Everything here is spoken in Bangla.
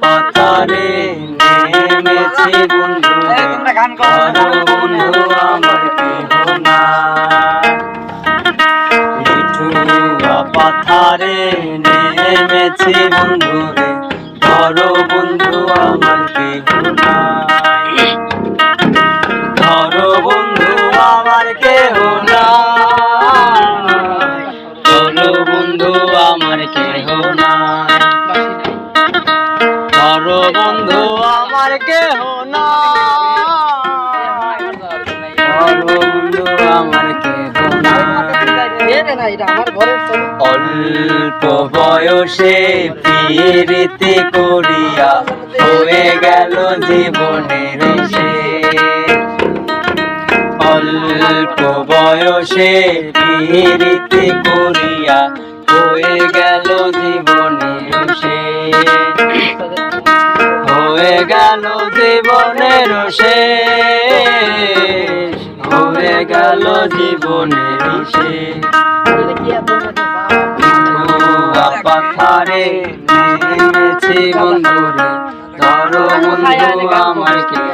পাতারে নেমেছে বন্ধু গান করো। বন্ধু আমার কেহ না। পাথারে নেমেছে বন্ধু রে ধরো বন্ধু আমার কেহ না। ধরো বন্ধু আমার কেহ না। ধরো বন্ধু আমার কেহ না। ধরো বন্ধু আমার কেহ নাই অল্প বয়সে প্রীতি করিয়া হয়ে গেল জীবনের শেষ। অল্প বয়সে প্রীতি করিয়া হয়ে গেল জীবনের শেষ। হয়ে গেল জীবনের শেষ। হয়ে গেল জীবনের শেষ। পাথারে নেমেছি বন্ধুরে, ধরো বন্ধু আমার কে?